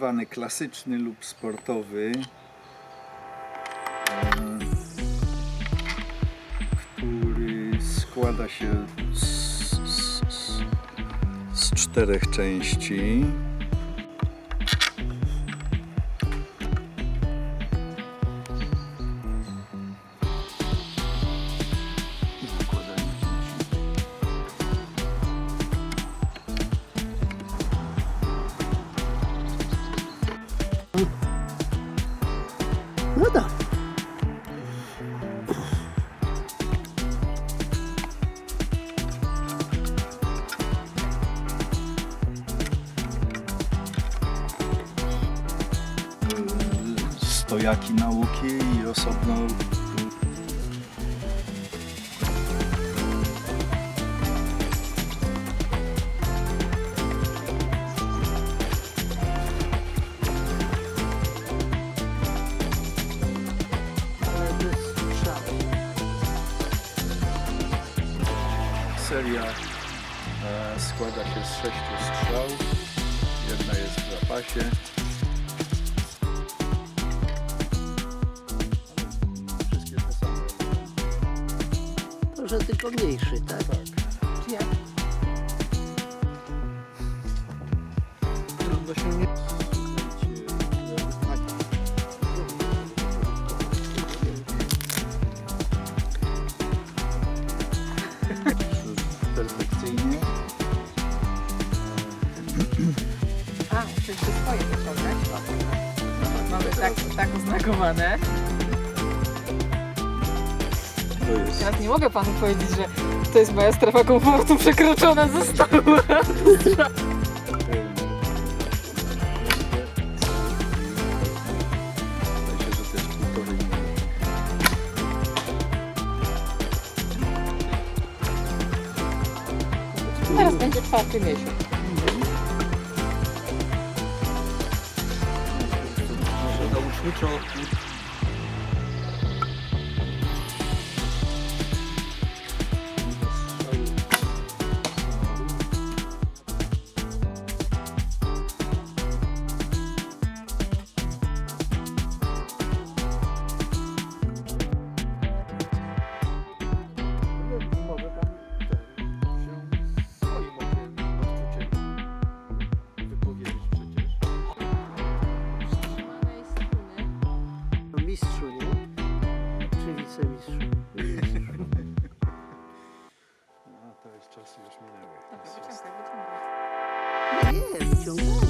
zwany klasyczny lub sportowy, który składa się z, z, z, z czterech części. No dobra. stojaki nauki i osobno seria e, składa się z sześciu strzał. Jedna jest w zapasie. Wszystkie te same. Może tylko mniejszy, tak? Tak. Trudno się nie... Perfekcyjnie. A, czyli to swoje wyciągać. Mamy tak, tak oznakowane. To jest Teraz nie mogę panu powiedzieć, że to jest moja strefa komfortu przekroczona została. Teraz będzie czwarty miesiąc. Nauczniczo minęły. Dobra,